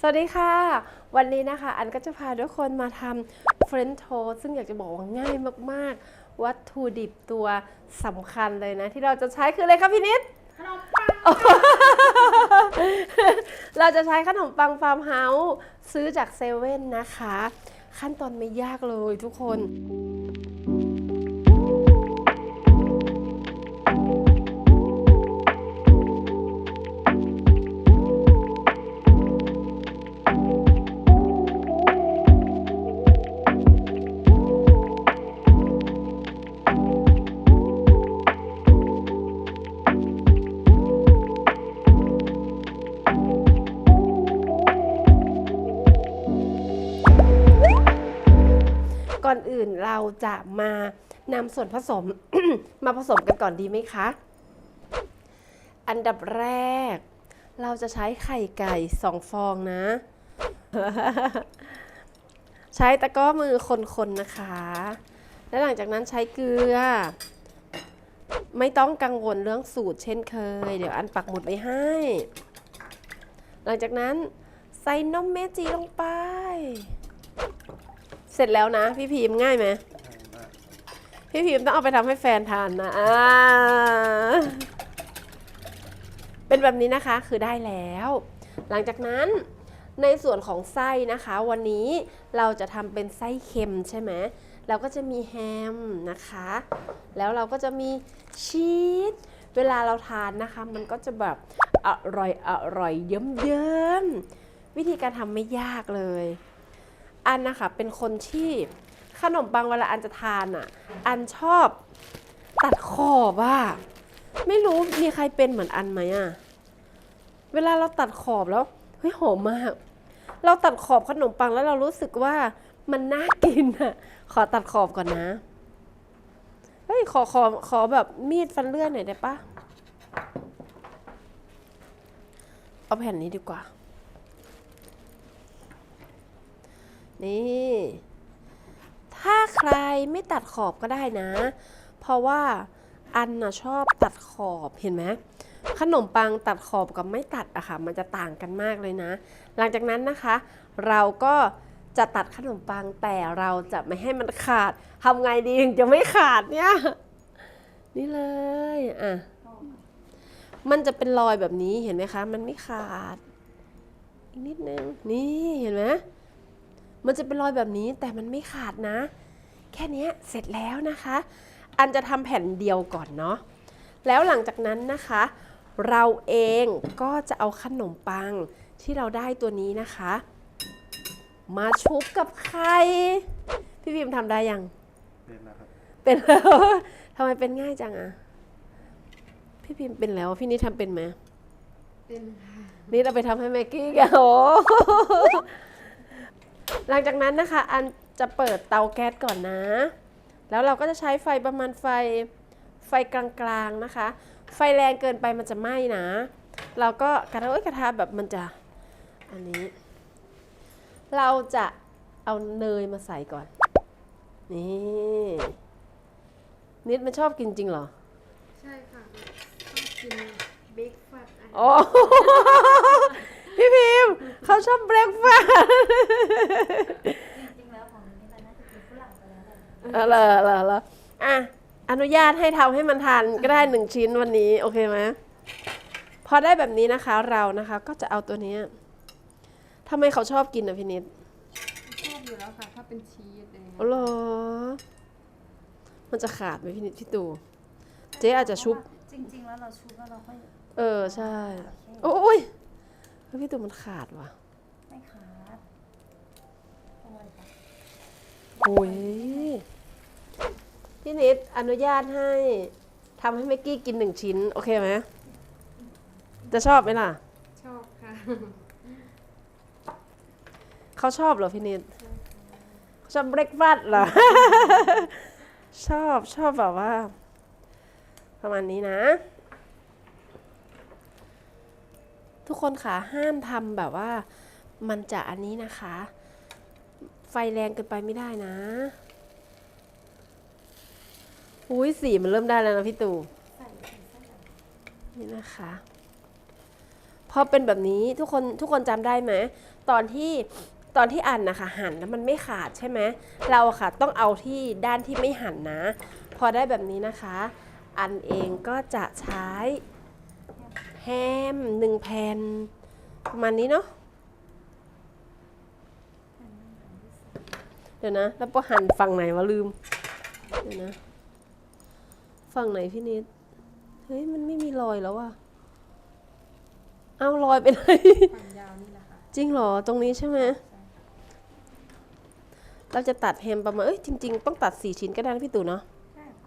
สวัสดีค่ะ วันนี้นะคะ อันก็จะพาทุกคนมาทำเฟรนช์โทสซึ่งอยากจะบอกว่าง่ายมากๆ วัตถุดิบตัวสำคัญเลยนะ ที่เราจะใช้คืออะไรครับพี่นิด ขนมปัง เราจะใช้ขนมปังฟาร์มเฮาส์ซื้อจากเซเว่นนะคะ ขั้นตอนไม่ยากเลยทุกคน เราจะมานำส่วนผสม มาผสมกันก่อนดีไหมคะ อันดับแรก เราจะใช้ไข่ไก่สองฟองนะ ใช้ตะก้อมือคนๆนะคะ และหลังจากนั้นใช้เกลือ ไม่ต้องกังวลเรื่องสูตรเช่นเคย เดี๋ยวอันปักหมุดไว้ให้ หลังจากนั้นใส่นมเมจิลงไป เสร็จแล้วนะ พี่พิมพ์ง่ายไหมพี่พิมพ์ต้องเอาไปทำให้แฟนทานนะอ่าเป็นแบบนี้นะคะคือได้แล้ว หลังจากนั้นในส่วนของไส้นะคะ วันนี้เราจะทำเป็นไส้เค็มใช่ไหมเราก็จะมีแฮมนะคะ แล้วเราก็จะมีชีสเวลาเราทานนะคะ มันก็จะแบบอร่อยอร่อยเยิ้มเยิ้มวิธีการทำไม่ยากเลย อันนะคะเป็นคนที่ขนมปังเวลาอันจะทานอะ อันชอบตัดขอบอะไม่รู้มีใครเป็นเหมือนอันไหมอะ เวลาเราตัดขอบแล้วเฮ้ยหอมมาก เราตัดขอบขนมปังแล้วเรารู้สึกว่ามันน่ากินอะ ขอตัดขอบก่อนนะ เฮ้ยขอขอขอแบบมีดฟันเลื่อนหน่อยได้ปะเอาแผ่นนี้ดีกว่า นี่ ถ้าใครไม่ตัดขอบก็ได้นะ เพราะว่าอันน่ะชอบตัดขอบเห็นไหมขนมปังตัดขอบกับไม่ตัดอะค่ะ มันจะต่างกันมากเลยนะ หลังจากนั้นนะคะ เราก็จะตัดขนมปังแต่เราจะไม่ให้มันขาดทำไงดีถึงจะไม่ขาดเนี่ย นี่เลยอะมันจะเป็นรอยแบบนี้เห็นไหมคะ มันไม่ขาด อีกนิดนึง นี่เห็นไหม มันจะเป็นรอยแบบนี้แต่มันไม่ขาดนะ แค่เนี้ยเสร็จแล้วนะคะ อันจะทำแผ่นเดียวก่อนเนาะแล้วหลังจากนั้นนะคะ เราเองก็จะเอาขนมปังที่เราได้ตัวนี้นะคะ มาชุบกับไข่พี่พิมพ์ทำได้ยัง เป็นแล้วครับเป็นแล้วทำไมเป็นง่ายจังอะพี่พิมพ์เป็นแล้วพี่นี่ทำเป็นไหมเป็นค่ะนี่เราไปทำให้แม็กกี้กันโอ้โหหลังจากนั้นนะคะอันจะเปิดเตาแก๊สก่อนนะ แล้วเราก็จะใช้ไฟประมาณไฟไฟกลางๆนะคะ ไฟแรงเกินไปมันจะไหม้นะ เราก็กระทะเอ้ยกระทะแบบมันจะอันนี้ เราจะเอาเนยมาใส่ก่อน นี่นิดมันชอบกินจริงเหรอ ใช่ค่ะชอบกินเบคฟาสต์โอ้พี่พิมพ์ เขาชอบเบรกฟาสต์จริงๆแล้วของนี้มันน่าจะเป็นฝรั่งไปแล้วแหละเออเหรอเหรอเหรออะ อนุญาตให้ทำให้มันทานก็ได้หนึ่งชิ้นวันนี้ โอเคไหมพอได้แบบนี้นะคะเรานะคะ ก็จะเอาตัวเนี้ยทำไมเขาชอบกินอะพี่นิดชอบอยู่แล้วค่ะ ถ้าเป็นชีสอะไรเงี้ยอ๋อเหรอ มันจะขาดไหมพี่นิดพี่ตู่ เจ๊อาจจะชุบ จริงๆแล้วเราชุบแล้วเราค่อยเออ ใช่ โอ้ยเฮ้ยพี่ตู่มันขาดว่ะไม่ขาด โอ้ยค่ะโอ้ยพี่นิดอนุญาตให้ทำให้เมกกี้กินหนึ่งชิ้น โอเคไหมจะชอบไหมล่ะ ชอบค่ะ เขาชอบเหรอพี่นิดเขาชอบเบรกฟาสต์เหรอ ชอบชอบแบบว่า ประมาณนี้นะ ทุกคนค่ะห้ามทำแบบว่า มันจะอันนี้นะคะไฟ แรงเกินไปไม่ได้นะอุ้ยสีมันเริ่มได้แล้วนะพี่ตู่นี่นะคะ พอเป็นแบบนี้ทุกคนทุกคนจำได้ไหมตอนที่ตอนที่อันนะคะหั่นแล้วมันไม่ขาดใช่ไหมเราค่ะต้องเอาที่ด้านที่ไม่หั่นนะ พอได้แบบนี้นะคะ อันเองก็จะใช้แฮมหนึ่งแผ่นประมาณนี้เนาะ เดี๋ยวนะ แล้วพอหั่นฝั่งไหนวะลืม เดี๋ยวนะ ฝั่งไหนพี่นิด เฮ้ย มันไม่มีรอยแล้วอะเอารอยไปไหนฝั่งยาวนี่แหละค่ะจริงเหรอ ตรงนี้ใช่ไหมเราจะตัดแฮมประมาณ เอ้ย จริง ๆ ต้องตัดสี่ชิ้นก็ได้นะพี่ตู่เนาะ ใช่ค่ะ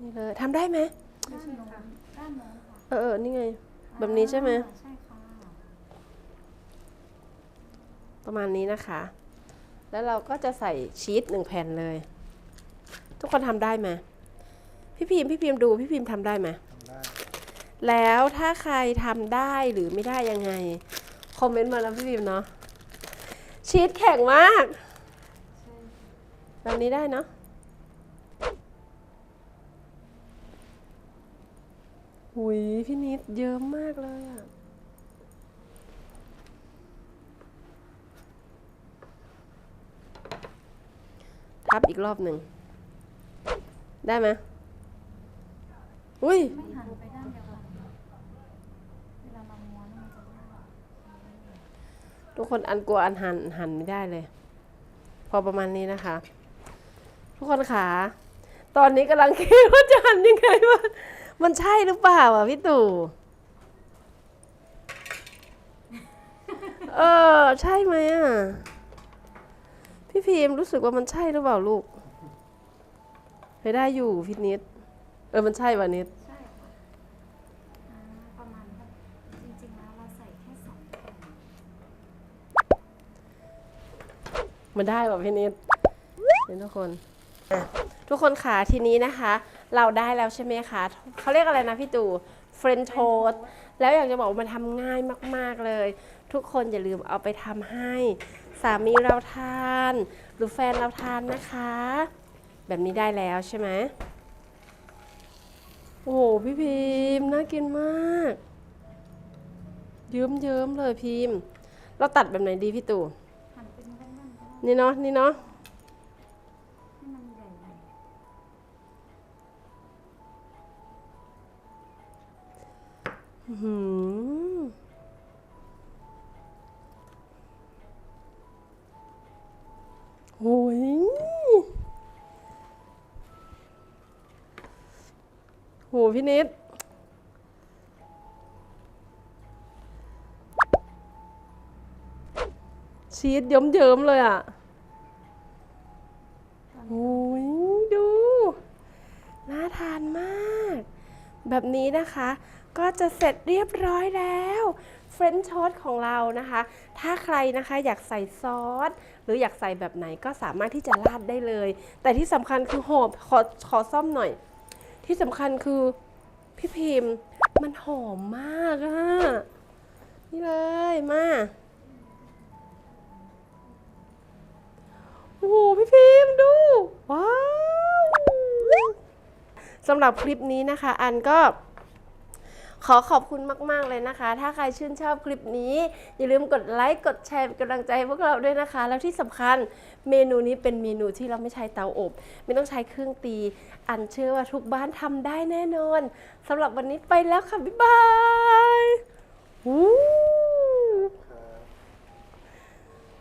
นี่เลยทำได้ไหม ไม่ใช่ค่ะด้านโน้นค่ะ เออเออนี่ไง แบบนี้ใช่ไหมอ่าใช่ค่ะ ประมาณนี้นะคะ แล้วเราก็จะใส่ชีสหนึ่งแผ่นเลย ทุกคนทำได้ไหมพี่พิมพ์พี่พิมพ์ดูพี่พิมพ์ทำได้ไหมทำได้ แล้วถ้าใครทำได้หรือไม่ได้ยังไง คอมเมนต์มาแล้วพี่พิมพ์เนาะชีสแข็งมากแบบนี้ได้เนาะ หุยพี่นิดเยอะมากเลยอะทับอีกรอบหนึ่ง ได้ไหมอุ้ย ไม่หันไปด้านเดียวกันเวลาเราม้วนมันจะได้ทุกคนอันกลัวอันหันหันไม่ได้เลย พอประมาณนี้นะคะ ทุกคนขา ตอนนี้กำลังคิดว่าจะหันยังไงวะ มันใช่หรือเปล่าอะพี่ตู่เออ ใช่ไหมอะ พี่พิมพ์รู้สึกว่ามันใช่หรือเปล่าลูกไม่ได้อยู่พี่นิด เออมันใช่ว่ะนิดใช่ค่ะอ่าประมาณแบบจริงๆแล้วเราใส่แค่สองแผ่นมันได้ป่ะพี่นิดเห็นทุกคนอะทุกคนขาทีนี้นะคะ เราได้แล้วใช่ไหมคะเขาเรียกอะไรนะพี่ตู่เฟรนโทสแล้วอยากจะบอกว่ามันทำง่ายมาก ๆเลย ทุกคนอย่าลืมเอาไปทำให้สามีเราทาน หรือแฟนเราทานนะคะ แบบนี้ได้แล้วใช่ไหมโอ้โหพี่พิมพ์น่ากินมากเยิ้มๆเลยพิมพ์ เราตัดแบบไหนดีพี่ตู่หันเป็นด้านๆก็ได้นี่เนาะนี่เนาะ หือโอ้ยโหพี่นิดชีสเยิ้มๆเลยอะ โอ้ยดู น่าทานมาก แบบนี้นะคะ ก็จะเสร็จเรียบร้อยแล้วเฟรนช์ชอตของเรานะคะ ถ้าใครนะคะอยากใส่ซอส หรืออยากใส่แบบไหนก็สามารถที่จะราดได้เลย แต่ที่สำคัญคือหอมขอขอซ่อมหน่อย ที่สำคัญคือพี่พิมพ์มันหอมมากอะนี่เลยมาโอ้โหพี่พิมพ์ดู ว้าว สำหรับคลิปนี้นะคะ อันก็ขอขอบคุณมาก ๆ เลยนะคะ ถ้าใครชื่นชอบคลิปนี้ อย่าลืมกดไลค์ กดแชร์เป็นกำลังใจพวกเราด้วยนะคะ แล้วที่สำคัญเมนูนี้เป็นเมนูที่เราไม่ใช้เตาอบ ไม่ต้องใช้เครื่องตี อันเชื่อว่าทุกบ้านทำได้แน่นอนสำหรับวันนี้ไปแล้วค่ะ บ๊ายบาย